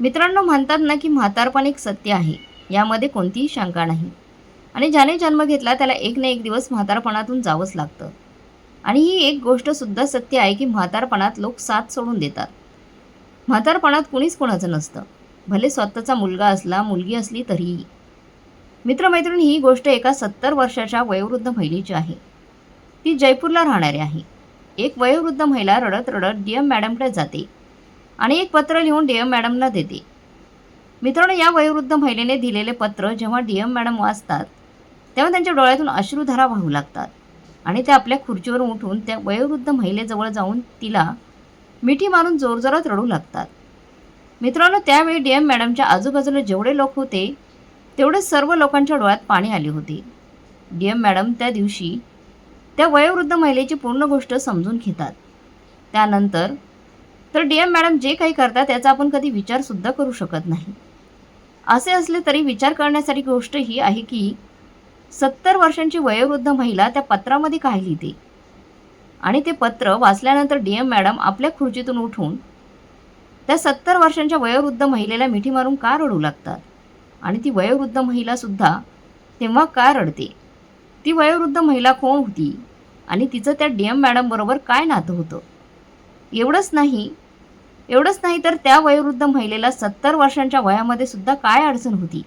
मित्रांनो म्हणतात ना की म्हातारपण एक सत्य आहे. यामध्ये कोणतीही शंका नाही. आणि ज्याने जन्म घेतला त्याला एक ना एक दिवस म्हातारपणातून जावंच लागतं. आणि ही एक गोष्टसुद्धा सत्य आहे की म्हातारपणात लोक साथ सोडून देतात. म्हातारपणात कुणीच कोणाचं नसतं. भले स्वतःचा मुलगा असला मुलगी असली तरीही. मित्रमैत्रीण ही गोष्ट एका सत्तर वर्षाच्या वयोवृद्ध महिलेची आहे. ती जयपूरला राहणारी आहे. एक वयोवृद्ध महिला रडत रडत डी एम मॅडमकडे जाते. आणि एक पत्र लिहून डी एम मॅडमला देते. मित्रांनो या वयोवृद्ध महिलेने दिलेले पत्र जेव्हा डी एम मॅडम वाचतात तेव्हा त्यांच्या डोळ्यातून अश्रुधारा वाहू लागतात आणि ते आपल्या खुर्चीवर उठून त्या वयोवृद्ध महिलेजवळ जाऊन तिला मिठी मारून जोरजोरात रडू लागतात. मित्रांनो त्यावेळी डी एम मॅडमच्या आजूबाजूला जेवढे लोक होते तेवढे सर्व लोकांच्या डोळ्यात पाणी आले होते. डी एम मॅडम त्या दिवशी त्या वयोवृद्ध महिलेची पूर्ण गोष्ट समजून घेतात. त्यानंतर तर डी एम मॅडम जे काही करतात त्याचा आपण कधी विचारसुद्धा करू शकत नाही. असे असले तरी विचार करण्यासाठी गोष्ट ही आहे की सत्तर वर्षांची वयोवृद्ध महिला त्या पत्रामध्ये काय लिहिते? आणि ते पत्र वाचल्यानंतर डी एम मॅडम आपल्या खुर्चीतून उठून त्या सत्तर वर्षांच्या वयोवृद्ध महिलेला मिठी मारून का रडू लागतात? आणि ती वयोवृद्ध महिलासुद्धा तेव्हा का रडते? ती वयोवृद्ध महिला कोण होती? आणि तिचं त्या डी एम मॅडमबरोबर काय नातं होतं? एवढंच नाही एवढंच नाही तर त्या वयोवृद्ध महिलेला सत्तर वर्षांच्या वयामध्ये सुद्धा काय अडचण होती?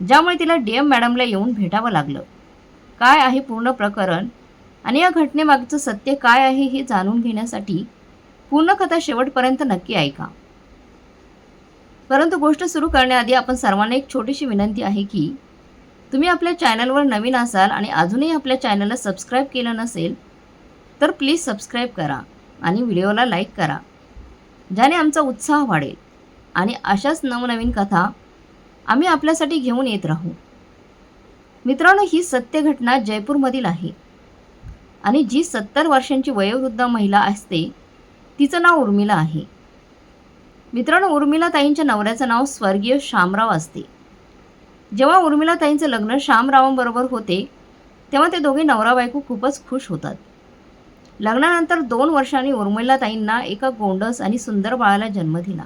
ज्यामुळे तिला डी एम मॅडमला येऊन भेटावं लागलं. काय आहे पूर्ण प्रकरण आणि या घटनेमागचं सत्य काय आहे हे जाणून घेण्यासाठी पूर्ण कथा शेवटपर्यंत नक्की ऐका. परंतु गोष्ट सुरू करण्याआधी आपण सर्वांना एक छोटीशी विनंती आहे की तुम्ही आपल्या चॅनलवर नवीन असाल आणि अजूनही आपल्या चॅनलला सबस्क्राईब केलं नसेल तर प्लीज सबस्क्राईब करा आणि व्हिडिओला लाईक करा. ज्याने आमचा उत्साह वाढेल. आणि अशाच नवनवीन कथा आम्ही आपल्यासाठी घेऊन येत राहू. मित्रांनो ही सत्य घटना जयपूरमधील आहे. आणि जी सत्तर वर्षांची वयोवृद्ध महिला असते तिचं नाव उर्मिला आहे. मित्रांनो उर्मिला ताईंच्या नवऱ्याचं नाव स्वर्गीय शामराव असते. जेव्हा उर्मिला ताईंचं लग्न शामरावांबरोबर होते तेव्हा ते दोघे नवरा बायको खूपच खुश होतात. लग्नानंतर दोन वर्षांनी उर्मिलाताईंना एका गोंडस आणि सुंदर बाळाला जन्म दिला.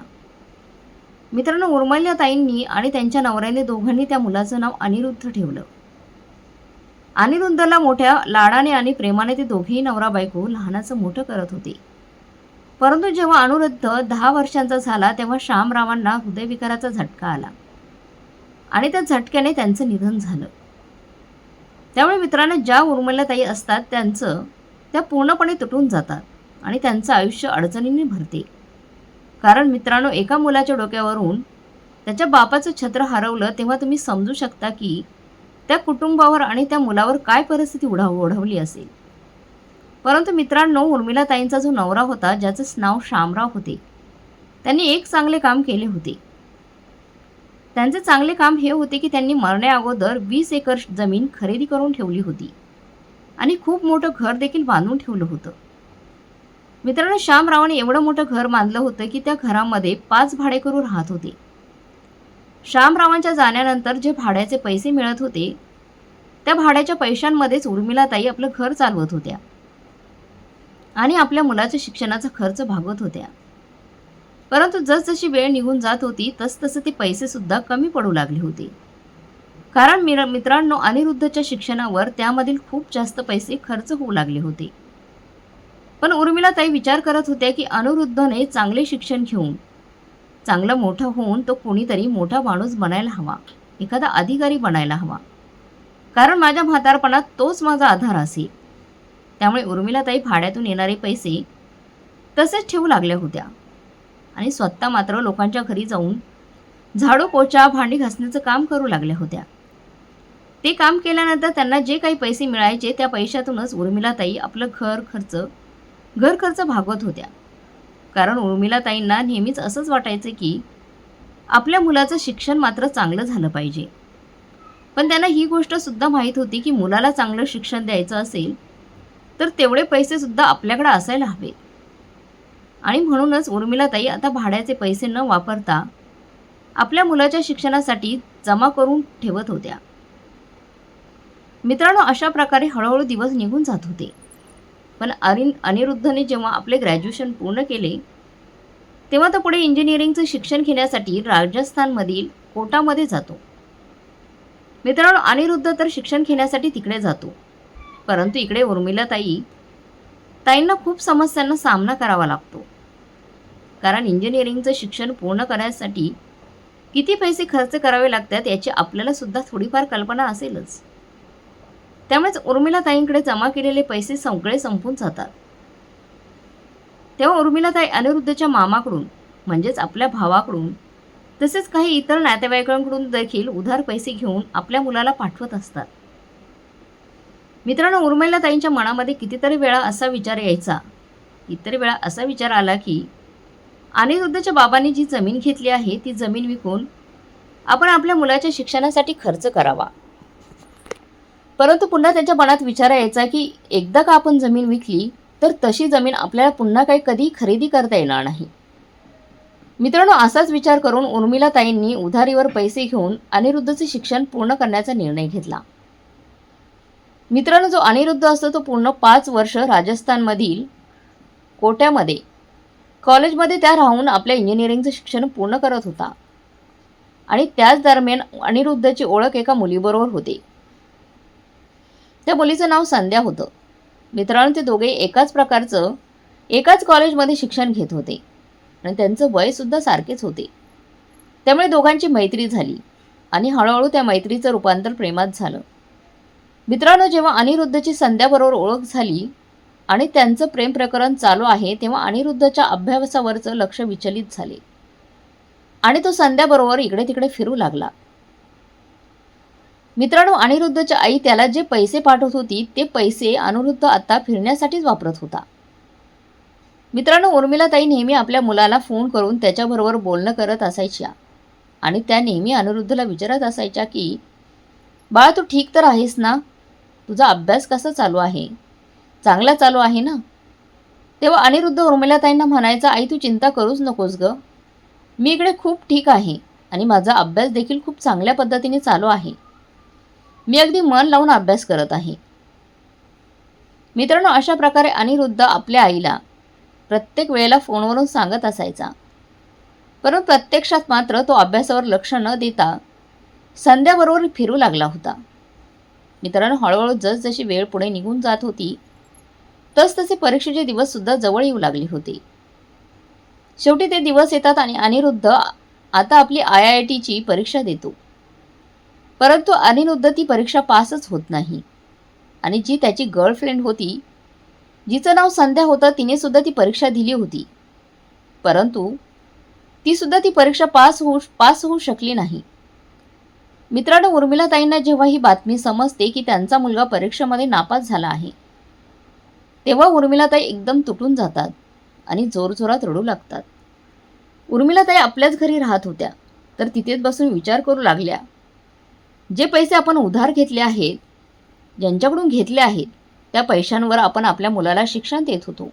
मित्रांनो उर्मिला आणि त्यांच्या नवऱ्याने दोघांनी त्या मुलाचं नाव अनिरुद्ध ठेवलं. अनिरुद्धला मोठ्या लाडाने आणि प्रेमाने ते दोघेही नवरा बायको लहानाचं मोठं करत होते. परंतु जेव्हा अनुरुद्ध दहा वर्षांचा झाला तेव्हा श्यामरावांना हृदयविकाराचा झटका आला. आणि त्या झटक्याने त्यांचं निधन झालं. त्यामुळे मित्रांनो ज्या उर्मिलाताई असतात त्यांचं त्या पूर्णपणे तुटून जातात आणि त्यांचं आयुष्य अडचणीने भरते. कारण मित्रांनो एका मुलाच्या डोक्यावरून त्याच्या बापाचं छत्र हरवलं तेव्हा तुम्ही समजू शकता की त्या कुटुंबावर आणि त्या मुलावर काय परिस्थिती उडा ओढवली असेल. परंतु मित्रांनो उर्मिलाताईंचा जो नवरा होता ज्याचंच नाव शामराव होते त्यांनी एक चांगले काम केले होते. त्यांचे चांगले काम हे होते की त्यांनी मरण्याअगोदर वीस एकर जमीन खरेदी करून ठेवली होती. आणि खूप मोठं घर देखील बांधून ठेवलं होतं. मित्रांनो श्यामरावाने एवढं मोठं घर बांधलं होतं की त्या घरामध्ये पाच भाडेकरू राहत होते. श्यामरावांच्या जाण्यानंतर जे भाड्याचे पैसे मिळत होते त्या भाड्याच्या पैशांमध्येच उर्मिलाताई आपलं घर चालवत होत्या. आणि आपल्या मुलाच्या शिक्षणाचा खर्च भागवत होत्या. परंतु जसजशी वेळ निघून जात होती तसतसं ते पैसे सुद्धा कमी पडू लागले होते. कारण मिर मित्रांनो अनिरुद्धच्या शिक्षणावर त्यामधील खूप जास्त पैसे खर्च होऊ लागले होते. पण उर्मिलाताई विचार करत होत्या की अनिरुद्धने चांगले शिक्षण घेऊन चांगलं मोठं होऊन तो कोणीतरी मोठा माणूस बनायला हवा एखादा अधिकारी बनायला हवा. कारण माझ्या म्हातारपणात तोच माझा आधार असेल त्यामुळे उर्मिलाताई भाड्यातून येणारे पैसे तसेच ठेवू लागल्या होत्या. आणि स्वतः मात्र लोकांच्या घरी जाऊन झाडू पोचा भांडी घासण्याचं काम करू लागल्या होत्या. ते काम केल्यानंतर त्यांना जे काही पैसे मिळायचे त्या पैशातूनच उर्मिलाताई आपलं घर खर्च घर खर्च भागवत होत्या. कारण उर्मिलाताईंना नेहमीच असंच वाटायचं की आपल्या मुलाचं शिक्षण मात्र चांगलं झालं पाहिजे. पण त्यांना ही गोष्टसुद्धा माहीत होती की मुलाला चांगलं शिक्षण द्यायचं असेल तर तेवढे पैसेसुद्धा आपल्याकडे असायला हवेत. आणि म्हणूनच उर्मिलाताई आता भाड्याचे पैसे न वापरता आपल्या मुलाच्या शिक्षणासाठी जमा करून ठेवत होत्या. मित्रांनो अशा प्रकारे हळूहळू दिवस निघून जात होते. पण अरि अनिरुद्धने जेव्हा आपले ग्रॅज्युएशन पूर्ण केले तेव्हा तो पुढे इंजिनिअरिंगचं शिक्षण घेण्यासाठी राजस्थानमधील कोटामध्ये जातो. मित्रांनो अनिरुद्ध तर शिक्षण घेण्यासाठी तिकडे जातो. परंतु इकडे उर्मिला ताई ताईंना खूप समस्यांना सामना करावा लागतो. कारण इंजिनिअरिंगचं शिक्षण पूर्ण करण्यासाठी किती पैसे खर्च करावे लागतात याची आपल्याला सुद्धा थोडीफार कल्पना असेलच. त्यामुळेच उर्मिलाताईंकडे जमा केलेले पैसे सगळे संपून जातात. तेव्हा उर्मिलाताई अनिरुद्धच्या मामाकडून म्हणजेच आपल्या भावाकडून तसेच काही इतर नातेवाईकांकडून देखील उधार पैसे घेऊन आपल्या मुलाला पाठवत असतात. मित्रांनो उर्मिलाताईंच्या मनामध्ये कितीतरी वेळा असा विचार यायचा. इतर वेळा असा विचार आला की अनिरुद्धच्या बाबांनी जी जमीन घेतली आहे ती जमीन विकून आपण आपल्या मुलाच्या शिक्षणासाठी खर्च करावा. परंतु पुन्हा त्यांच्या मनात विचार यायचा की एकदा का आपण जमीन विकली तर तशी जमीन आपल्याला पुन्हा काही कधी खरेदी करता येणार नाही. मित्रांनो असाच विचार करून उर्मिलाताईंनी उधारीवर पैसे घेऊन अनिरुद्धचे शिक्षण पूर्ण करण्याचा निर्णय घेतला. मित्रांनो जो अनिरुद्ध असतो तो पूर्ण पाच वर्ष राजस्थानमधील कोट्यामध्ये कॉलेजमध्ये त्या राहून आपल्या इंजिनिअरिंगचं शिक्षण पूर्ण करत होता. आणि त्याच दरम्यान अनिरुद्धची ओळख एका मुलीबरोबर होते. त्या मुलीचं नाव संध्या होतं. मित्रांनो ते दोघे एकाच प्रकारचं एकाच कॉलेजमध्ये शिक्षण घेत होते. आणि त्यांचं वयसुद्धा सारखेच होते. त्यामुळे दोघांची मैत्री झाली आणि हळूहळू त्या मैत्रीचं रूपांतर प्रेमात झालं. मित्रांनो जेव्हा अनिरुद्धची संध्याबरोबर ओळख झाली आणि त्यांचं प्रेम प्रकरण चालू आहे तेव्हा अनिरुद्धच्या अभ्यासावरचं लक्ष विचलित झाले. आणि तो संध्याबरोबर इकडे तिकडे फिरू लागला. मित्रांनो अनिरुद्धच्या आई त्याला जे पैसे पाठवत होती ते पैसे अनिरुद्ध आता फिरण्यासाठीच वापरत होता. मित्रांनो उर्मिलाताई नेहमी आपल्या मुलाला फोन करून त्याच्याबरोबर बोलणं करत असायच्या. आणि त्या नेहमी अनिरुद्धला विचारत असायच्या की बाळा तू ठीक तर आहेस ना? तुझा अभ्यास कसा चालू आहे? चांगला चालू आहे ना? तेव्हा अनिरुद्ध उर्मिलाताईंना म्हणायचा आई तू चिंता करूच नकोस ग. मी इकडे खूप ठीक आहे आणि माझा अभ्यास देखील खूप चांगल्या पद्धतीने चालू आहे. मी अगदी मन लावून अभ्यास करत आहे. मित्रांनो अशा प्रकारे अनिरुद्ध आपल्या आईला प्रत्येक वेळेला फोनवरून सांगत असायचा. परंतु प्रत्यक्षात मात्र तो अभ्यासावर लक्ष न देता संध्याबरोबर फिरू लागला होता. मित्रांनो हळूहळू जसजशी वेळ पुढे निघून जात होती तसतसे परीक्षेचे दिवससुद्धा जवळ येऊ लागले होते. शेवटी ते दिवस येतात आणि अनिरुद्ध आता आपली आय आय टीची परीक्षा देतो. परंतु अनिरुद्ध ती परीक्षा पासच होत नाही. आणि जी त्याची गर्लफ्रेंड होती जिचं नाव संध्या होतं तिने सुद्धा ती परीक्षा दिली होती. परंतु तीसुद्धा ती परीक्षा पास होऊ पास होऊ शकली नाही. मित्रांनो उर्मिलाताईंना जेव्हा ही बातमी समजते की त्यांचा मुलगा परीक्षेमध्ये नापास झाला आहे तेव्हा उर्मिलाताई एकदम तुटून जातात आणि जोरजोरात रडू लागतात. उर्मिलाताई आपल्याच घरी राहत होत्या तर तिथेच बसून विचार करू लागल्या. जे पैसे आपण उधार घेतले आहेत ज्यांच्याकडून घेतले आहेत त्या पैशांवर आपण आपल्या मुलाला शिक्षण देत होतो.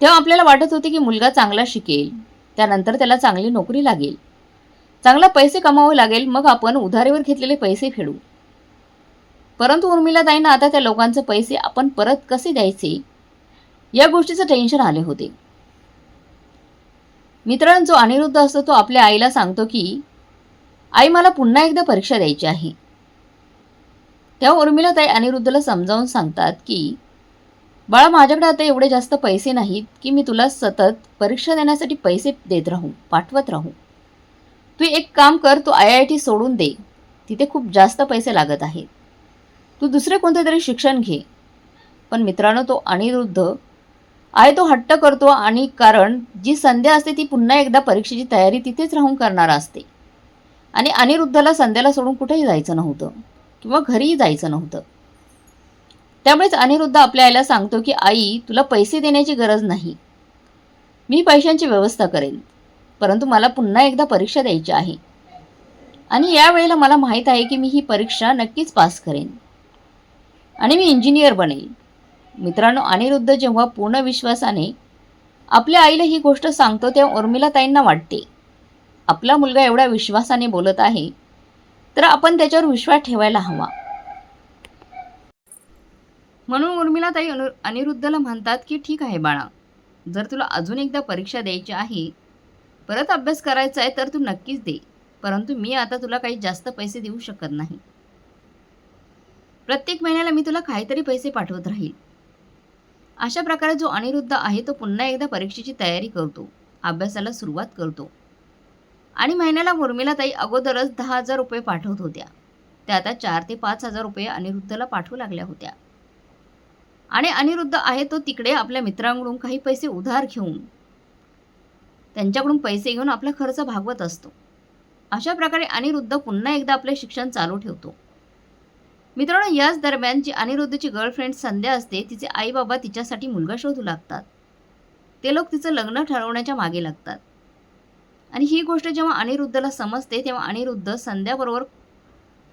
तेव्हा आपल्याला वाटत होते की मुलगा चांगला शिकेल त्यानंतर त्याला चांगली नोकरी लागेल. चांगला पैसे कमावे लागेल मग आपण उधारीवर घेतलेले पैसे फेडू. परंतु उर्मिला ताईंना आता त्या लोकांचे पैसे आपण परत कसे द्यायचे या गोष्टीचं टेन्शन आले होते. मित्रांनो जो अनिरुद्ध असतो तो आपल्या आईला सांगतो की आई मला पुन्हा एकदा परीक्षा द्यायची आहे. तेव्हा उर्मिलाताई अनिरुद्धला समजावून सांगतात की बाळा माझ्याकडे आता एवढे जास्त पैसे नाहीत की मी तुला सतत परीक्षा देण्यासाठी पैसे देत राहू पाठवत राहू. तू एक काम कर तू आय आय टी सोडून दे. तिथे खूप जास्त पैसे लागत आहेत. तू दुसरे कोणते तरी शिक्षण घे. पण मित्रांनो तो अनिरुद्ध आहे तो हट्ट करतो आणि कारण जी संध्या असते ती पुन्हा एकदा परीक्षेची तयारी तिथेच राहून करणार असते. आणि अनिरुद्धला संध्याला सोडून कुठेही जायचं नव्हतं. किंवा घरीही जायचं नव्हतं. त्यामुळेच अनिरुद्ध आपल्या आईला सांगतो की आई तुला पैसे देण्याची गरज नाही. मी पैशांची व्यवस्था करेन. परंतु मला पुन्हा एकदा परीक्षा द्यायची आहे. आणि यावेळेला मला माहीत आहे की मी ही परीक्षा नक्कीच पास करेन. आणि मी इंजिनियर बनेल मित्रांनो अनिरुद्ध जेव्हा पूर्ण विश्वासाने आपल्या आईला ही गोष्ट सांगतो तेव्हा उर्मिलाताईंना वाटते. आपला मुलगा एवढ्या विश्वासाने बोलत आहे तर आपण त्याच्यावर विश्वास ठेवायला हवा. म्हणून उर्मिला ताई अनु अनिरुद्धला म्हणतात की ठीक आहे बाळा जर तुला अजून एकदा परीक्षा द्यायची आहे परत अभ्यास करायचा आहे तर तू नक्कीच दे परंतु मी आता तुला काही जास्त पैसे देऊ शकत नाही. प्रत्येक महिन्याला मी तुला काहीतरी पैसे पाठवत राहील. अशा प्रकारे जो अनिरुद्ध आहे तो पुन्हा एकदा परीक्षेची तयारी करतो अभ्यासाला सुरुवात करतो. आणि महिन्याला उर्मिलाताई अगोदरच दहा हजार रुपये पाठवत होत्या. त्या आता चार ते पाच हजार रुपये अनिरुद्धला पाठवू लागल्या होत्या. आणि अनिरुद्ध आहे तो तिकडे आपल्या मित्रांकडून काही पैसे उधार घेऊन. त्यांच्याकडून पैसे घेऊन आपला खर्च भागवत असतो. अशा प्रकारे अनिरुद्ध पुन्हा एकदा आपले शिक्षण चालू ठेवतो. मित्रांनो याच दरम्यान जी अनिरुद्धची गर्लफ्रेंड संध्या असते तिचे आई बाबा तिच्यासाठी मुलगा शोधू लागतात. ते लोक तिचं लग्न ठरवण्याच्या मागे लागतात. आणि ही गोष्ट जेव्हा अनिरुद्धला समजते तेव्हा अनिरुद्ध संध्याबरोबर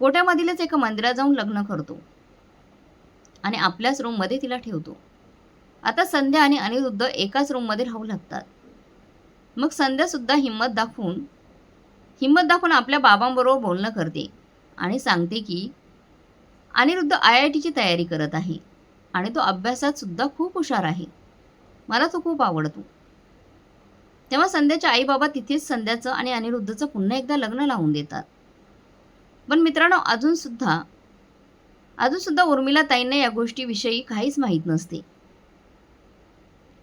कोट्यामधीलच एका मंदिरात जाऊन लग्न करतो आणि आपल्याच रूममध्ये तिला ठेवतो. आता संध्या आणि अनिरुद्ध एकाच रूममध्ये राहू लागतात. मग संध्यासुद्धा हिंमत दाखवून हिंमत दाखवून आपल्या बाबांबरोबर बोलणं करते आणि सांगते की अनिरुद्ध आय आय टीची तयारी करत आहे आणि तो अभ्यासात सुद्धा खूप हुशार आहे. मला तो खूप आवडतो. तेव्हा संध्याच्या आई बाबा तिथेच संध्याचं आणि अनिरुद्धचं पुन्हा एकदा लग्न लावून देतात. पण मित्रांनो अजूनसुद्धा अजूनसुद्धा उर्मिला ताईंना या गोष्टीविषयी काहीच माहीत नसते.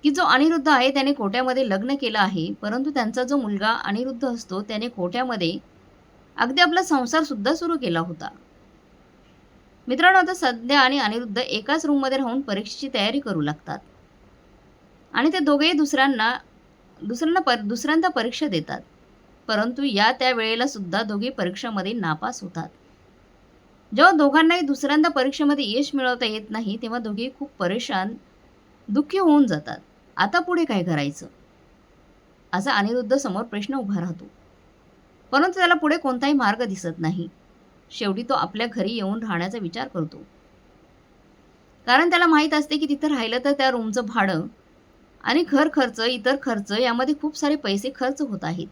की जो अनिरुद्ध आहे त्याने कोट्यामध्ये लग्न केलं आहे परंतु त्यांचा जो मुलगा अनिरुद्ध असतो त्याने कोट्यामध्ये अगदी आपला संसार सुद्धा सुरू केला होता. मित्रांनो आता सध्या आणि अनिरुद्ध एकाच रूममध्ये राहून परीक्षेची तयारी करू लागतात. आणि ते दोघेही दुसऱ्यांना दुसऱ्यांना पर दुसऱ्यांदा परीक्षा देतात. परंतु या त्या वेळेला सुद्धा दोघे परीक्षामध्ये नापास होतात. जेव्हा दोघांनाही दुसऱ्यांदा परीक्षेमध्ये यश मिळवता येत नाही तेव्हा दोघे खूप परेशान दुःखी होऊन जातात. आता पुढे काय करायचं? असा अनिरुद्ध समोर प्रश्न उभा राहतो. परंतु त्याला पुढे कोणताही मार्ग दिसत नाही. शेवटी तो आपल्या घरी येऊन राहण्याचा विचार करतो. कारण त्याला माहीत असते की तिथं राहिलं तर त्या रूमचं भाडं आणि घर खर्च इतर खर्च यामध्ये खूप सारे पैसे खर्च होत आहेत.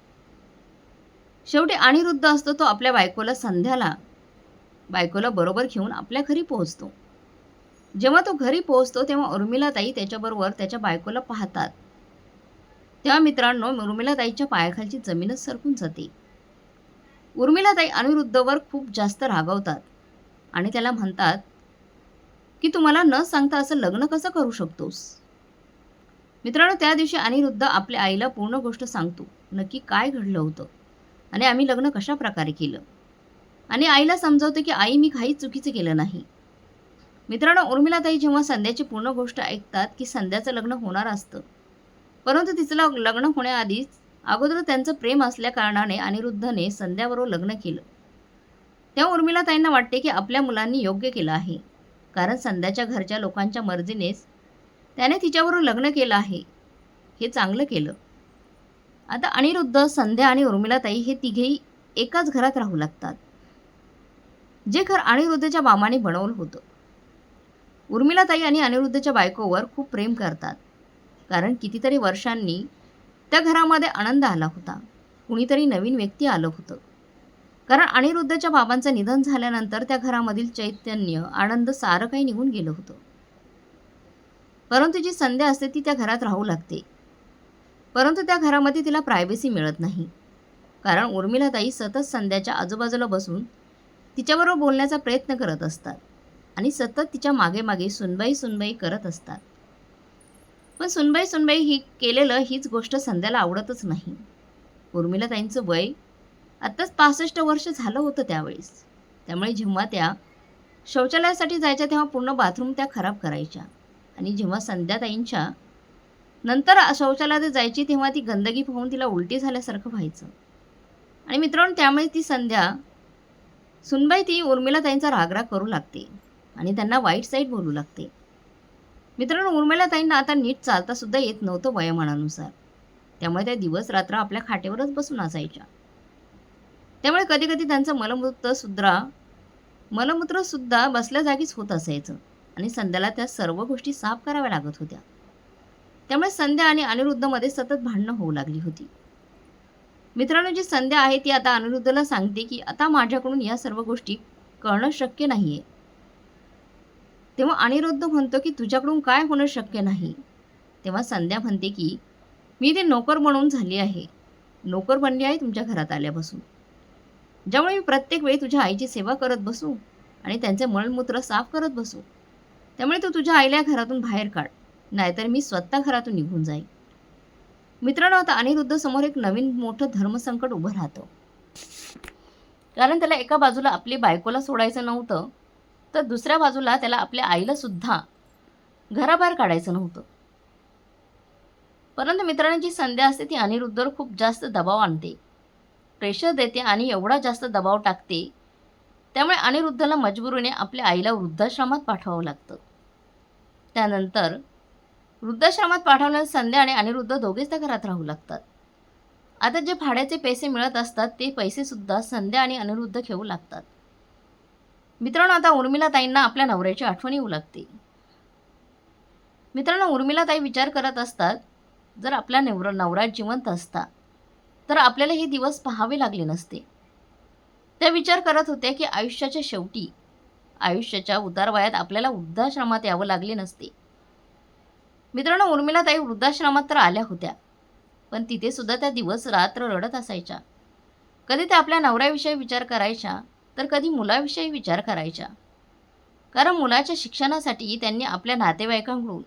शेवटी अनिरुद्ध असतो तो आपल्या बायकोला संध्याला बायकोला बरोबर घेऊन आपल्या घरी पोहोचतो. जेव्हा तो घरी पोहोचतो तेव्हा उर्मिलाताई त्याच्याबरोबर त्याच्या बायकोला पाहतात. तेव्हा मित्रांनो उर्मिलाताईच्या पायाखालची जमीनच सरकून जाते. उर्मिलाताई अनिरुद्धवर खूप जास्त रागवतात आणि त्याला म्हणतात की तुम्हाला न सांगता असं लग्न कसं करू शकतोस? मित्रांनो त्या दिवशी अनिरुद्ध आपल्या आईला पूर्ण गोष्ट सांगतो. नक्की काय घडलं होतं? आणि आम्ही लग्न कशा प्रकारे केलं? आणि आईला समजावतो की आई मी काहीच चुकीचं केलं नाही. मित्रांनो उर्मिलाताई जेव्हा संध्याची पूर्ण गोष्ट ऐकतात की संध्याचं लग्न होणार असतं परंतु तिचं लग्न होण्याआधीच अगोदर त्यांचं प्रेम असल्या कारणाने अनिरुद्धने संध्याबरोबर लग्न केलं. तेव्हा उर्मिलाताईंना वाटते की आपल्या मुलांनी योग्य केलं आहे. कारण संध्याच्या घरच्या लोकांच्या मर्जीनेच त्याने तिच्याबरोबर लग्न केलं आहे. हे चांगलं केलं. आता अनिरुद्ध संध्या आणि उर्मिलाताई हे तिघेही एकाच घरात राहू लागतात. जे घर अनिरुद्धच्या मामाने बनवलं होतं. उर्मिलाताई आणि अनिरुद्धच्या बायकोवर खूप प्रेम करतात. कारण कितीतरी वर्षांनी त्या घरामध्ये आनंद आला होता. कुणीतरी नवीन व्यक्ती आलं होतं. कारण अनिरुद्धच्या बाबांचं निधन झाल्यानंतर त्या घरामधील चैतन्य आनंद सारं काही निघून गेलं होतं. परंतु जी संध्या असते ती त्या घरात राहू लागते. परंतु त्या घरामध्ये तिला प्रायव्हसी मिळत नाही. कारण उर्मिलाताई सतत संध्याच्या आजूबाजूला बसून तिच्याबरोबर बोलण्याचा प्रयत्न करत असतात आणि सतत तिच्यामागे मागे सुनबाई सुनबाई करत असतात. पण सुनबाई सुनबाई ही केलेलं हीच गोष्ट संध्याला आवडतच नाही. उर्मिलाताईंचं वय आत्ताच पासष्ट वर्ष झालं होतं त्यावेळेस. त्यामुळे जेव्हा त्या शौचालयासाठी जायच्या तेव्हा पूर्ण बाथरूम त्या खराब करायच्या. आणि जेव्हा संध्याताईंच्या नंतर शौचालयात जायची तेव्हा ती गंदगी पाहून तिला उलटी झाल्यासारखं व्हायचं. आणि मित्रांनो त्यामुळे ती संध्या सुनबाई ती उर्मिलाताईंचा रागराग करू लागते आणि त्यांना वाईट साईड बोलू लागते. मित्रांनो उर्मिलाताईंना आता नीट चालता सुद्धा येत नव्हतं वयोमानानुसार. त्यामुळे त्या दिवस रात्र आपल्या खाटेवरच बसून असायच्या. त्यामुळे कधी कधी त्यांचं मलमूत्र सुद्धा मलमूत्रसुद्धा बसल्या जागीच होत असायचं. आणि संध्याला त्या सर्व गोष्टी साफ कराव्या लागत होत्या. त्यामुळे संध्या आणि अनिरुद्धमध्ये सतत भांडणं होऊ लागली होती. मित्रांनो जी संध्या आहे ती आता अनिरुद्धला सांगते की आता माझ्याकडून या सर्व गोष्टी करणं शक्य नाही आहे तेव्हा अनिरुद्ध म्हणतो की तुझ्याकडून काय होणं शक्य नाही? तेव्हा संध्या म्हणते की मी ते नोकर म्हणून झाली आहे. नोकर बनली आहे तुमच्या घरात आल्यापासून. ज्यामुळे मी प्रत्येक वेळी तुझ्या आईची सेवा करत बसू आणि त्यांचे मळमूत्र साफ करत बसू. त्यामुळे तू तुझ्या आईला घरातून बाहेर काढ. नाहीतर मी स्वतः घरातून निघून जाईन. मित्रांनो आता अनिरुद्ध समोर एक नवीन मोठं धर्मसंकट उभं राहतं. कारण त्याला एका बाजूला आपली बायकोला सोडायचं नव्हतं तर दुसऱ्या बाजूला त्याला आपल्या आईला सुद्धा घराबाहेर काढायचं नव्हतं. परंतु मित्रांनो जी संध्या असते ती अनिरुद्धवर खूप जास्त दबाव आणते. प्रेशर देते आणि एवढा जास्त दबाव टाकते त्यामुळे अनिरुद्धला मजबुरीने आपल्या आईला वृद्धाश्रमात पाठवावं लागतं. त्यानंतर वृद्धाश्रमात पाठवल्यास संध्या आणि अनिरुद्ध दोघेच त्या घरात राहू लागतात. आता जे भाड्याचे पैसे मिळत असतात ते पैसेसुद्धा संध्या आणि अनिरुद्ध घेऊ लागतात. मित्रांनो आता उर्मिलाताईंना आपल्या नवऱ्याची आठवण येऊ लागते. मित्रांनो उर्मिलाताई विचार करत असतात जर आपला नवर नवरा जिवंत असता तर आपल्याला हे दिवस पाहावे लागले नसते. त्या विचार करत होत्या की आयुष्याच्या शेवटी आयुष्याच्या उतारवयात आपल्याला वृद्धाश्रमात यावं लागले नसते. मित्रांनो उर्मिलाताई वृद्धाश्रमात तर आल्या होत्या पण तिथे सुद्धा त्या दिवस रात्र रडत असायच्या. कधी त्या आपल्या नवऱ्याविषयी विचार करायच्या तर कधी मुलाविषयी विचार करायच्या. कारण मुलाच्या शिक्षणासाठी त्यांनी आपल्या नातेवाईकांकडून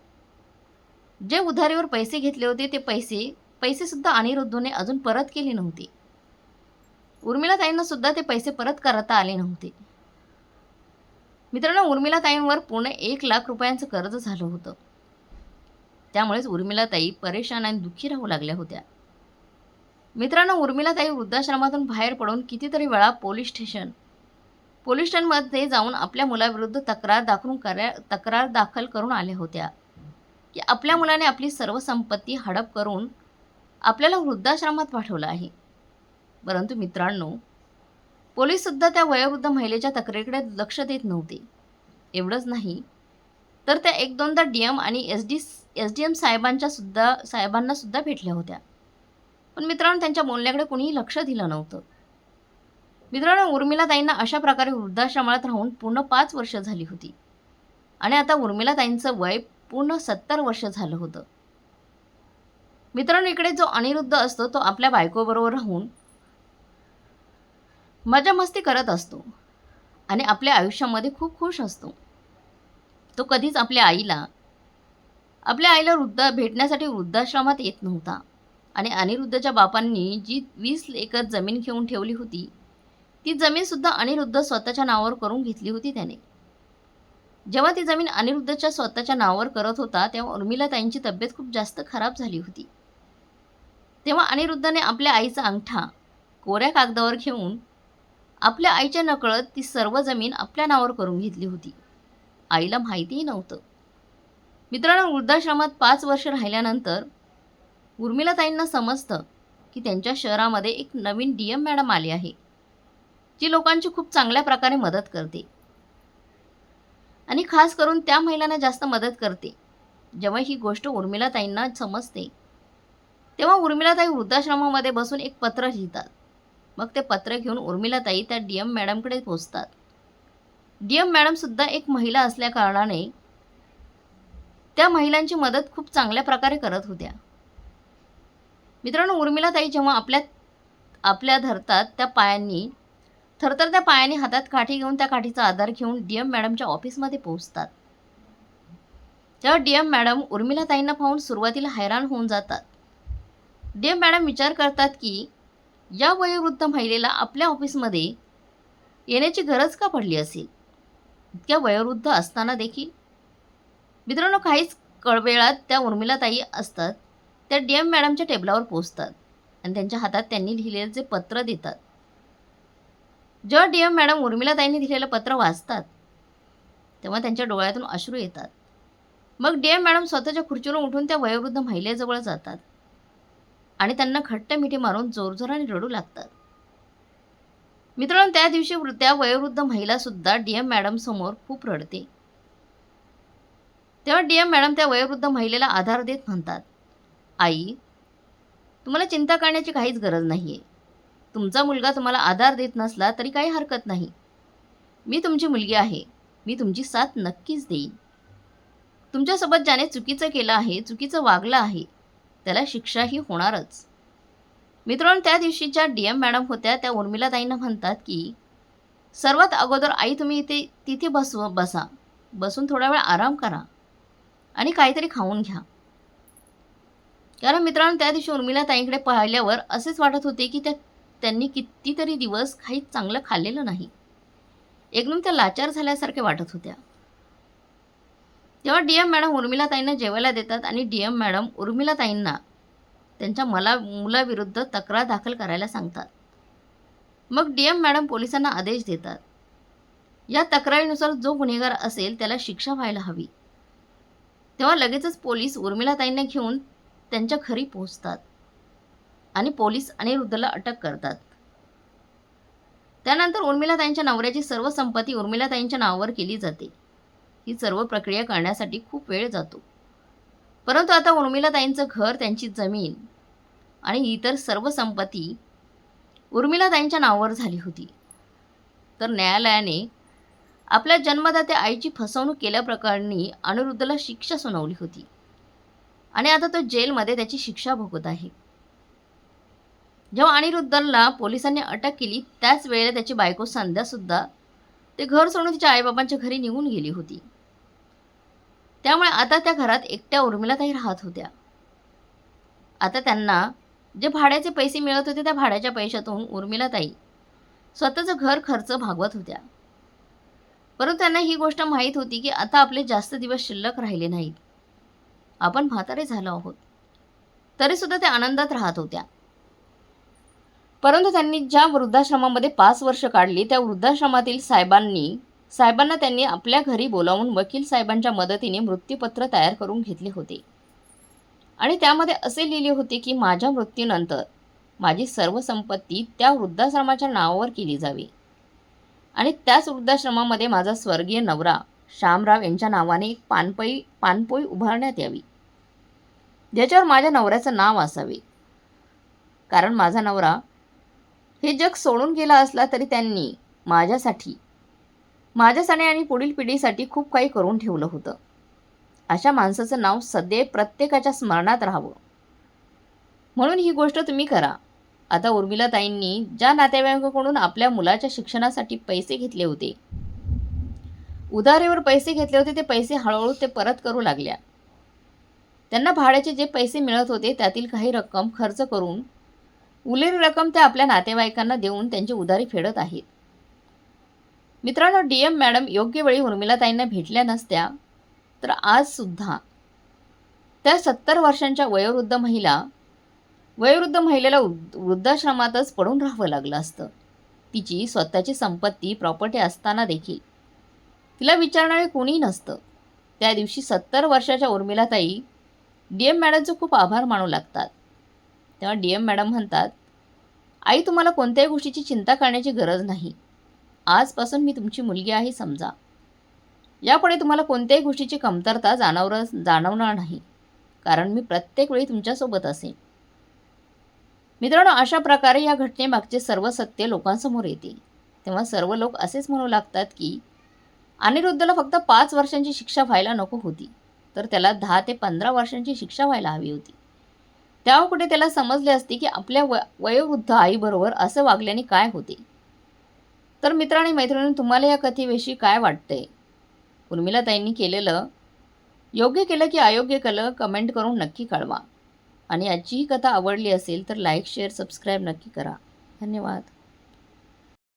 जे उधारीवर पैसे घेतले होते ते पैसे पैसेसुद्धा अनिरुद्धने अजून परत केले नव्हते. उर्मिलाताईंना सुद्धा ते पैसे परत करता आले नव्हते. मित्रांनो उर्मिलाताईंवर पूर्ण एक लाख रुपयांचं कर्ज झालं होतं. त्यामुळेच उर्मिलाताई परेशान आणि दुःखी राहू लागल्या होत्या. मित्रांनो उर्मिलाताई वृद्धाश्रमातून बाहेर पडून कितीतरी वेळा पोलीस स्टेशन पोलीस स्टेशनमध्ये जाऊन आपल्या मुलाविरुद्ध तक्रार दाखवून करा तक्रार दाखल करून आल्या होत्या. की आपल्या मुलाने आपली सर्व संपत्ती हडप करून आपल्याला वृद्धाश्रमात पाठवलं आहे. परंतु मित्रांनो पोलीससुद्धा त्या वयोवृद्ध महिलेच्या तक्रारीकडे लक्ष देत नव्हते. एवढंच नाही तर त्या एक दोनदा डी एम आणि S D S D M साहेबांच्या सुद्धा साहेबांना सुद्धा भेटल्या होत्या. पण मित्रांनो त्यांच्या बोलण्याकडे कोणीही लक्ष दिलं नव्हतं. मित्रांनो उर्मिलाताईंना अशा प्रकारे वृद्धाश्रमात राहून पूर्ण पाच वर्ष झाली होती. आणि आता उर्मिलाताईंचं वय पूर्ण सत्तर वर्ष झालं होतं. मित्रांनो इकडे जो अनिरुद्ध असतो तो आपल्या बायकोबरोबर राहून मजा मस्ती करत असतो. आणि आपल्या आयुष्यामध्ये खूप खुश असतो. तो कधीच आपल्या आईला आपल्या आईला वृद्ध भेटण्यासाठी वृद्धाश्रमात येत नव्हता. आणि अनिरुद्धच्या बापांनी जी वीस एकर जमीन घेऊन ठेवली होती ती जमीनसुद्धा अनिरुद्ध स्वतःच्या नावावर करून घेतली होती त्याने. जेव्हा ती जमीन अनिरुद्धच्या स्वतःच्या नावावर करत होता तेव्हा उर्मिला त्यांची तब्येत खूप जास्त खराब झाली होती. तेव्हा अनिरुद्धने आपल्या आईचा अंगठा कोऱ्या कागदावर घेऊन आपल्या आईच्या नकळत ती सर्व जमीन आपल्या नावावर करून घेतली होती. आईला माहितीही नव्हतं. मित्रांनो वृद्धाश्रमात पाच वर्ष राहिल्यानंतर उर्मिलाताईंना समजतं की त्यांच्या शहरामध्ये एक नवीन डी एम मॅडम आली आहे जी लोकांची खूप चांगल्या प्रकारे मदत करते. आणि खास करून त्या महिलांना जास्त मदत करते. जेव्हा ही गोष्ट उर्मिलाताईंना समजते तेव्हा उर्मिलाताई वृद्धाश्रमामध्ये बसून एक पत्र लिहितात. मग ते पत्र घेऊन उर्मिलाताई त्या डी एम मॅडमकडे पोचतात. डी एम मॅडमसुद्धा एक महिला असल्याकारणाने त्या महिलांची मदत खूप चांगल्या प्रकारे करत होत्या. मित्रांनो उर्मिलाताई जेव्हा आपल्या आपल्या धरतात त्या पायांनी थरथर त्या पायाने हातात काठी घेऊन त्या काठीचा आधार घेऊन डी एम मॅडमच्या ऑफिसमध्ये पोहोचतात. तेव्हा डी एम मॅडम उर्मिलाताईंना पाहून सुरुवातीला हैराण होऊन जातात. डी एम मॅडम विचार करतात की या वयोवृद्ध महिलेला आपल्या ऑफिसमध्ये येण्याची गरज का पडली असेल? इतक्या वयोवृद्ध असताना देखील? मित्रांनो काहीच कळवेळात त्या उर्मिलाताई असतात त्या डी एम मॅडमच्या टेबलावर पोचतात आणि त्यांच्या हातात त्यांनी लिहिलेलं जे पत्र देतात. जेव्हा डी एम मॅडम उर्मिलाताईंनी लिहिलेलं पत्र वाचतात तेव्हा त्यांच्या डोळ्यातून अश्रू येतात. मग डी एम मॅडम स्वतःच्या खुर्चीवरून उठून त्या वयोवृद्ध महिलेजवळ जातात. आणि त्यांना घट्ट मिठी मारून जोरजोराने रडू लागतात. मित्रांनो त्या दिवशी त्या वयोवृद्ध महिलासुद्धा डी एम मॅडमसमोर खूप रडते. तेव्हा डी एम मॅडम त्या वयोवृद्ध महिलेला आधार देत म्हणतात आई तुम्हाला चिंता करण्याची काहीच गरज नाही आहे तुमचा मुलगा तुम्हाला आधार देत नसला तरी काही हरकत नाही. मी तुमची मुलगी आहे. मी तुमची साथ नक्कीच देईन. तुमच्यासोबत ज्याने चुकीचं केलं आहे चुकीचं वागलं आहे त्याला शिक्षाही होणारच. मित्रांनो त्या दिवशी ज्या डी एम मॅडम होत्या त्या उर्मिलाताईंना म्हणतात की सर्वात अगोदर आई तुम्ही इथे तिथे बसव बसा. बसून थोडा वेळ आराम करा आणि काहीतरी खाऊन घ्या. कारण मित्रांनो त्या दिवशी उर्मिलाताईंकडे पाहिल्यावर असेच वाटत होते की त्या त्यांनी कितीतरी दिवस काही चांगलं खाल्लेलं नाही. एकदम त्या लाचार झाल्यासारखे वाटत होत्या. तेव्हा डी एम मॅडम उर्मिलाताईंना जेवायला देतात आणि डी एम मॅडम उर्मिलाताईंना त्यांच्या मला मुलाविरुद्ध तक्रार दाखल करायला सांगतात. मग डी एम मॅडम पोलिसांना आदेश देतात. या तक्रारीनुसार जो गुन्हेगार असेल त्याला शिक्षा व्हायला हवी. तेव्हा लगेचच पोलीस उर्मिलाताईंना घेऊन त्यांच्या घरी पोहोचतात आणि पोलीस अनिरुद्धला अटक करतात. त्यानंतर उर्मिलाताईंच्या नवऱ्याची सर्व संपत्ती उर्मिलाताईंच्या नावावर केली जाते. ही सर्व प्रक्रिया करण्यासाठी खूप वेळ जातो. परंतु आता उर्मिलाताईंचं घर त्यांची जमीन आणि इतर सर्व संपत्ती उर्मिलाताईंच्या नावावर झाली होती. तर न्यायालयाने आपल्या जन्मदात्या आईची फसवणूक केल्याप्रकरणी अनिरुद्धला शिक्षा सुनावली होती आणि आता तो जेलमध्ये त्याची शिक्षा भोगत आहे. जेव्हा अनिरुद्धला पोलिसांनी अटक केली त्याच वेळेला त्याची बायको संध्यासुद्धा ते घर सोडून तिच्या आईबाबांच्या घरी निघून गेली होती. त्यामुळे आता त्या घरात एकट्या उर्मिलाताई राहत होत्या. आता त्यांना जे भाड्याचे पैसे मिळत होते त्या भाड्याच्या पैशातून उर्मिलाताई स्वतःचं घर खर्च भागवत होत्या. परंतु त्यांना ही गोष्ट माहीत होती की आता आपले जास्त दिवस शिल्लक राहिले नाहीत. आपण म्हातारे झालो आहोत. तरीसुद्धा त्या आनंदात राहत होत्या. परंतु त्यांनी ज्या वृद्धाश्रमामध्ये पाच वर्ष काढली त्या वृद्धाश्रमातील साहेबांनी साहेबांना त्यांनी आपल्या घरी बोलावून वकील साहेबांच्या मदतीने मृत्यूपत्र तयार करून घेतले होते. आणि त्यामध्ये असे लिहिले होते की माझ्या मृत्यूनंतर माझी सर्व संपत्ती त्या वृद्धाश्रमाच्या नावावर केली जावी. आणि त्याच वृद्धाश्रमामध्ये माझा स्वर्गीय नवरा श्यामराव यांच्या नावाने एक पानपई पानपोई उभारण्यात यावी. ज्याच्यावर माझ्या नवऱ्याचं नाव असावे. कारण माझा नवरा हे जग सोडून गेला असला तरी त्यांनी माझ्यासाठी माझ्यासाठी आणि पुढील पिढीसाठी खूप काही करून ठेवलं होतं. अशा माणसाचं नाव सदैव प्रत्येकाच्या स्मरणात राहावं. म्हणून ही गोष्ट तुम्ही करा. आता उर्मिलाताईंनी ज्या नातेवाईकाकडून आपल्या मुलाच्या शिक्षणासाठी पैसे घेतले होते उधारीवर पैसे घेतले होते ते पैसे हळूहळू ते परत करू लागल्या. त्यांना भाड्याचे जे पैसे मिळत होते त्यातील काही रक्कम खर्च करून उरलेली रक्कम त्या आपल्या नातेवाईकांना देऊन त्यांची उधारी फेडत आहेत. मित्रांनो डी एम मॅडम योग्य वेळी उर्मिलाताईंना भेटल्या नसत्या तर आजसुद्धा त्या सत्तर वर्षांच्या वयोवृद्ध महिला वयोवृद्ध महिलेला वृद्धाश्रमातच पडून राहावं लागलं असतं. तिची स्वतःची संपत्ती प्रॉपर्टी असताना देखील. तिला विचारणारे कोणी नसतं. त्या दिवशी सत्तर वर्षाच्या उर्मिलाताई डी एम मॅडमचं खूप आभार मानू लागतात. तेव्हा डी एम मॅडम म्हणतात आई तुम्हाला कोणत्याही गोष्टीची चिंता करण्याची गरज नाही. आजपासून मी तुमची मुलगी आहे समजा. यापुढे तुम्हाला कोणत्याही गोष्टीची कमतरता जाणवर जाणवणार नाही. कारण मी प्रत्येक वेळी तुमच्यासोबत असेन. मित्रांनो अशा प्रकारे या घटनेमागचे सर्व सत्य लोकांसमोर येते. तेव्हा सर्व लोक असेच म्हणू लागतात की अनिरुद्धला फक्त पाच वर्षांची शिक्षा व्हायला नको होती. तर त्याला दहा ते पंधरा वर्षांची शिक्षा व्हायला हवी होती. तेव्हा कुठे त्याला समजले असते की आपल्या व वयोवृद्ध आईबरोबर असं वागल्याने काय होते? तर मित्रांनी मैत्रिणी तुम्हाला या कथेविषयी काय वाटतंय? उर्मिलाताईंनी केलेलं योग्य केलं की अयोग्य केलं कमेंट करून नक्की कळवा. आणि आजची ही कथा आवडली असेल तर लाईक शेअर सबस्क्राईब नक्की करा. धन्यवाद.